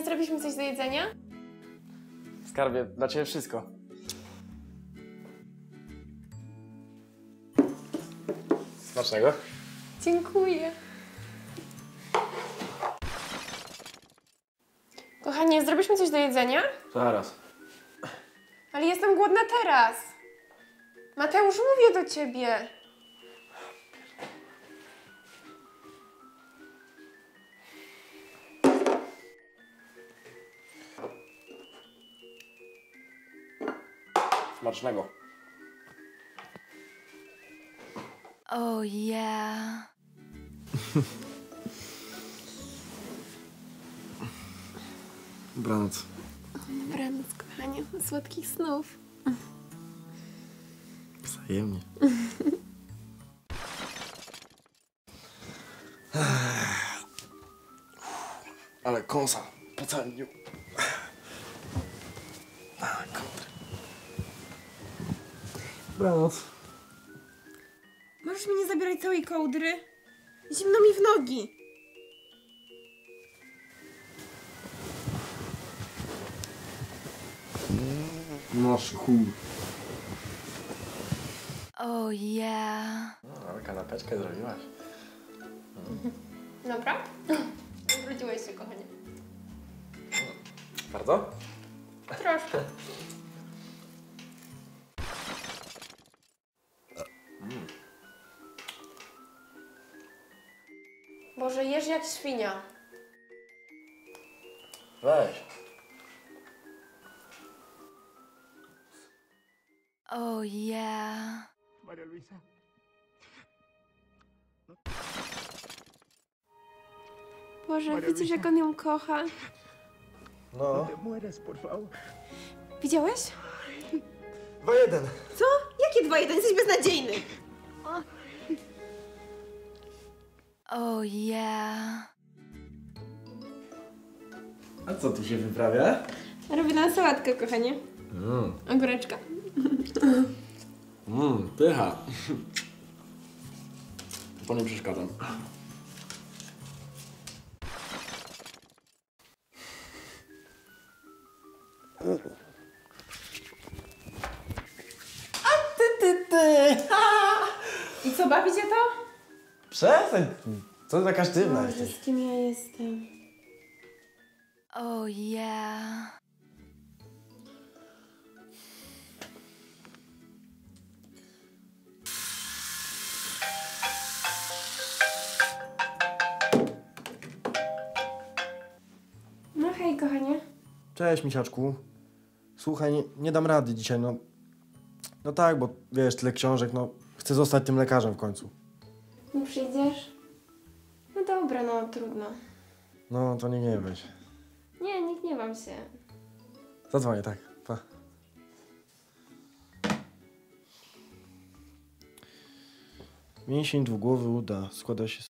Zrobisz mi coś do jedzenia? Skarbie, dla ciebie wszystko. Smacznego. Dziękuję. Kochanie, zrobisz mi coś do jedzenia? Zaraz. Ale jestem głodna teraz. Mateusz, mówię do ciebie. Smacznego. Oh yeah. Dobranoc. Dobranoc, kochanie. Słodkich snów. Wzajemnie. Ale kąsa po całym dniu. A, kontry. Dobranoc. Możesz mi nie zabierać całej kołdry? Zimno mi w nogi. Masz chuj. Oh yeah. No, ale kanapeczkę zrobiłaś. Dobra? Wróciłeś się, kochanie. Bardzo? Troszkę. Boże, jesz jak świnia. Weź. Oh yeah. María Luisa. Boże, Maria widzisz jak on ją kocha. No. Widziałeś? 2-1. Co? Jakie dwa jeden? Jesteś beznadziejny. Oh yeah. A co tu się wyprawia? Robię nam sałatkę, kochanie. Mmm, Ogóreczka. mm, pycha. To nie przeszkadzam. A ty, ty, ty! I co, bawicie to? Przestań! Co taka sztywna Boże, jesteś? z kim ja jestem? Oh yeah. No hej, kochanie. Cześć, misiaczku. Słuchaj, nie, nie dam rady dzisiaj, no. No tak, bo wiesz, tyle książek, no. Chcę zostać tym lekarzem w końcu. Nie przyjdziesz? No dobra, no trudno. No, to nie nie weź. Nie, nie gniewam się. Zadzwonię, tak. Pa. Mięsień dwugłowy uda. Składa się z...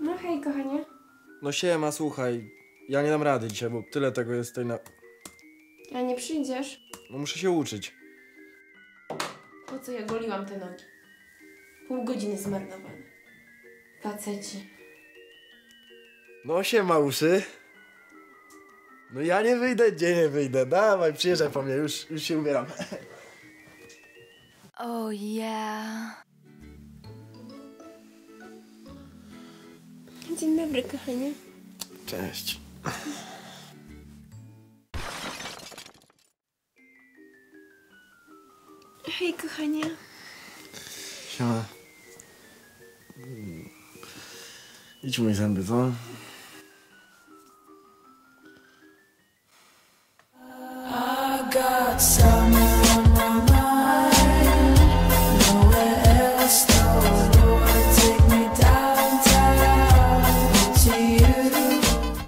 No hej, kochanie. No siema, słuchaj. Ja nie dam rady dzisiaj, bo tyle tego jest tutaj na... A nie przyjdziesz? No muszę się uczyć. Po co ja goliłam te nogi? Pół godziny zmarnowane. Faceci. No siema, uszy. No ja nie wyjdę, gdzie nie wyjdę. Dawaj, przyjeżdżaj po mnie, już, już się ubieram. Oh yeah. Dzień dobry, kochanie. Cześć. Hej, kochanie. Siema. Idź mój zęby, co?